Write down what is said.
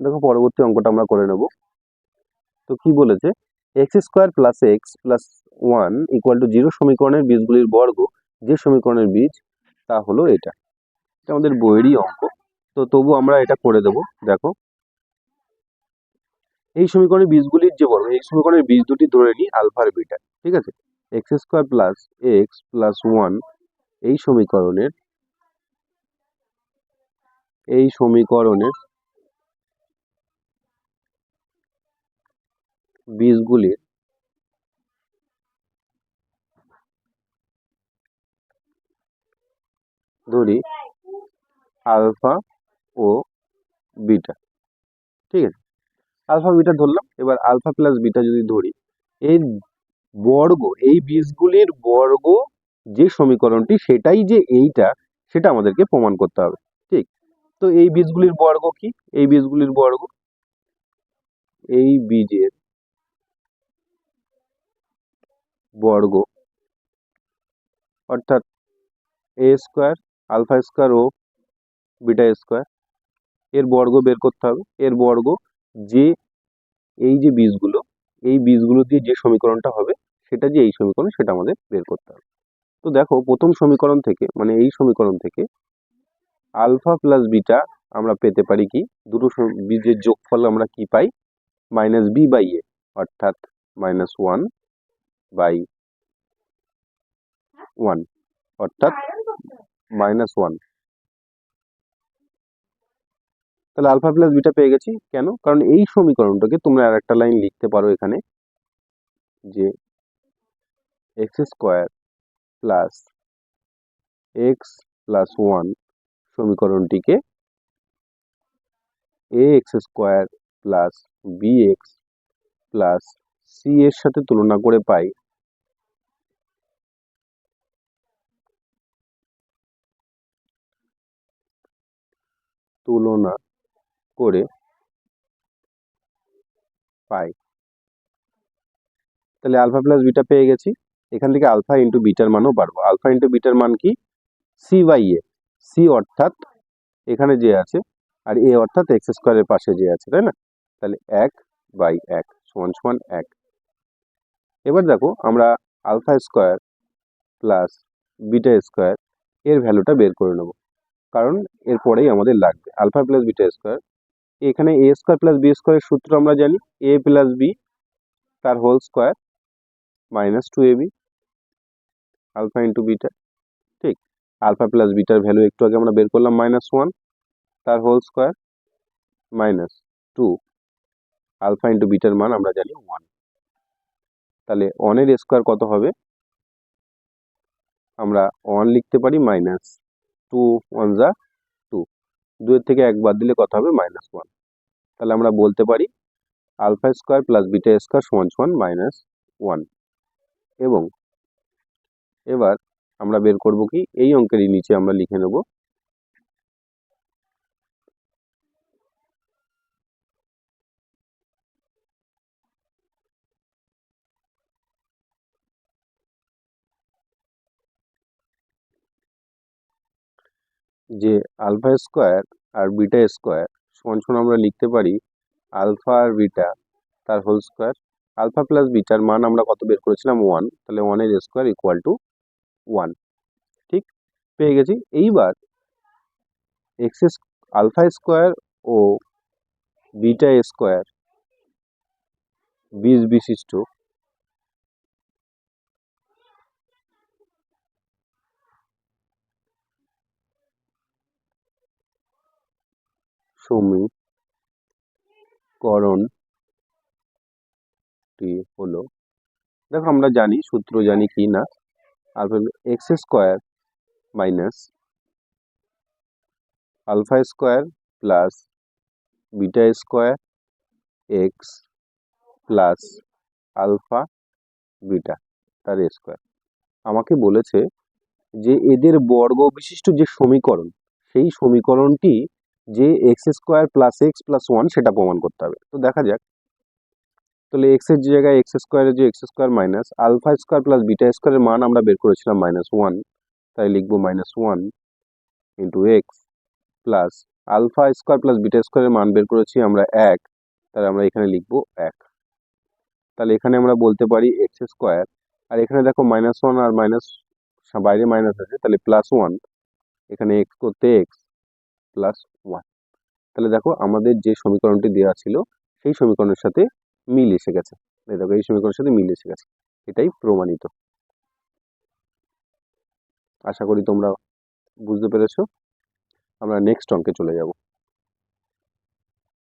দেখো পরবর্তী অঙ্কটা আমরা করে নেব। তো কি বলেছে? X square plus x plus one equal to zero সমীকরণের বীজগুলির বর্গ, যে সমীকরণের বীজ, তা হলো এটা। এটা আমাদের বইয়েরই অঙ্ক। তো তবু আমরা এটা করে দেব, দেখো। এই সমীকরণের বীজগুলির যে বর্গ, এই সমীকরণের বীজ দুটি ধরে নিই আলফা আর বিটা ঠিক আছে? X square plus x plus one এই সমীকরণের এই সমীকরণের বীজগুলির ধরি আলফা ও বিটা, ঠিক আছে? আলফা, বিটা ধরলাম, এবার আলফা প্লাস বিটা যদি ধরি এই বর্গ, এই বীজগুলির বর্গ যে সমীকরণটি, সেটাই যে এইটা, সেটা আমাদেরকে প্রমাণ করতে হবে, ঠিক? তো এই বীজগুলির বর্গ কি? এই বীজগুলির বর্গ, এই বীজের বর্গ। অর্থাৎ এ স্কোয়ার আলফা স্কোয়ার ও বিটা স্কোয়ার এর বর্গ বের করতে হবে। এর বর্গ যে এই যে বীজগুলো, এই বীজগুলো দিয়ে যে সমীকরণটা হবে, সেটা যে এই সমীকরণ, সেটা আমাদের বের করতে হবে। তো দেখো, প্রথম সমীকরণ থেকে মানে এই সমীকরণ থেকে আলফা প্লাস বিটা আমরা পেতে পারি কি? দুটো বীজের যোগফল আমরা কি পাই? মাইনাস বি বাই এ অর্থাৎ মাইনাস ওয়ান বাই ওয়ান অর্থাৎ মাইনাস ওয়ান তাহলে আলফা প্লাস বিটা পেয়ে গেছি। কেন? কারণ এই সমীকরণটাকে তোমরা আর একটা লাইন লিখতে পারো এখানে যে x square plus x plus one সমীকরণটিকে a x square plus b x plus c এর সাথে তুলনা করে পাই। তুলনা করে পাই। তাহলে আলফা প্লাস বিটা পেয়ে গেছি। এখান থেকে আলফা ইন্টু বিটার মানও পারব আলফা ইন্টু বিটার মান কি? C by A. সি অর্থাৎ এখানে যে আছে আর এ অর্থাৎ এক্স স্কোয়ারের পাশে যে আছে, তাই না? তাহলে এক বাই এক সমান সমান এক। এবার দেখো আমরা alpha square plus beta square এর ভ্যালুটা বের করে নেব। কারণ এরপরেই আমাদের লাগবে। Alpha plus beta square. এখানে এ স্কোয়ার প্লাস বি স্কোয়ারের সূত্র আমরা জানি। এ প্লাস বি তার whole square minus two a b alpha into beta. ঠিক? আলফা প্লাস বিটার ভ্যালু একটু আগে আমরা বের করলাম মাইনাস ওয়ান। তার whole square minus two. Alpha into bitter মান আমরা জানি ওয়ান। তাহলে ওয়ানের স্কোয়ার কত হবে? আমরা ওয়ান লিখতে পারি মাইনাস টু ওয়ান যা টু দুয়ের থেকে একবার দিলে কত হবে? মাইনাস ওয়ান তাহলে আমরা বলতে পারি alpha square plus beta square সমান সমান মাইনাস ওয়ান এবং এবার আমরা বের করব কি? এই অঙ্কেরই নিচে আমরা লিখে নেব যে আলফা স্কোয়ার আর বিটা স্কোয়ার সমান সমান আমরা লিখতে পারি আলফা আর বিটা, তার হোল স্কোয়ার। আলফা প্লাস বিটার মান আমরা কত বের করেছিলাম? ওয়ান। তাহলে ওয়ানের স্কোয়ার ইকুয়াল টু ওয়ান। ঠিক? পেয়ে গেছি। এইবার এক্স আলফা স্কোয়ার ও বিটা স্কোয়ার বীজ বিশিষ্ট সমীকরণটি হলো, দেখো আমরা জানি, সূত্র জানি কি না, alpha x square minus alpha square plus beta square x plus alpha beta তার স্কোয়ার। আমাকে বলেছে যে এদের বর্গ বিশিষ্ট যে সমীকরণ, সেই সমীকরণটি যে x square plus x plus one সেটা প্রমাণ করতে হবে। তো দেখা যাক। তাহলে এক্সের জায়গায় এক্স স্কোয়ারের যে x square minus alpha square plus beta স্কোয়ারের মান আমরা বের করেছিলাম মাইনাস ওয়ান তাই লিখব minus one into x plus alpha square plus beta স্কোয়ারের মান বের করেছি আমরা এক, তাহলে আমরা এখানে লিখব এক। তাহলে এখানে আমরা বলতে পারি এক্স স্কোয়ার আর এখানে দেখো মাইনাস ওয়ান আর মাইনাস বাইরে মাইনাস আছে, তাহলে প্লাস ওয়ান এখানে এক্স করতে এক্স প্লাস তাহলে দেখো আমাদের যে সমীকরণটি দেওয়া ছিল, সেই সমীকরণের সাথে মিল এসে গেছে। দেখো, এই সমীকরণের সাথে মিল এসে গেছে। এটাই প্রমাণিত। আশা করি তোমরা বুঝতে পেরেছ। আমরা নেক্সট অঙ্কে চলে যাব।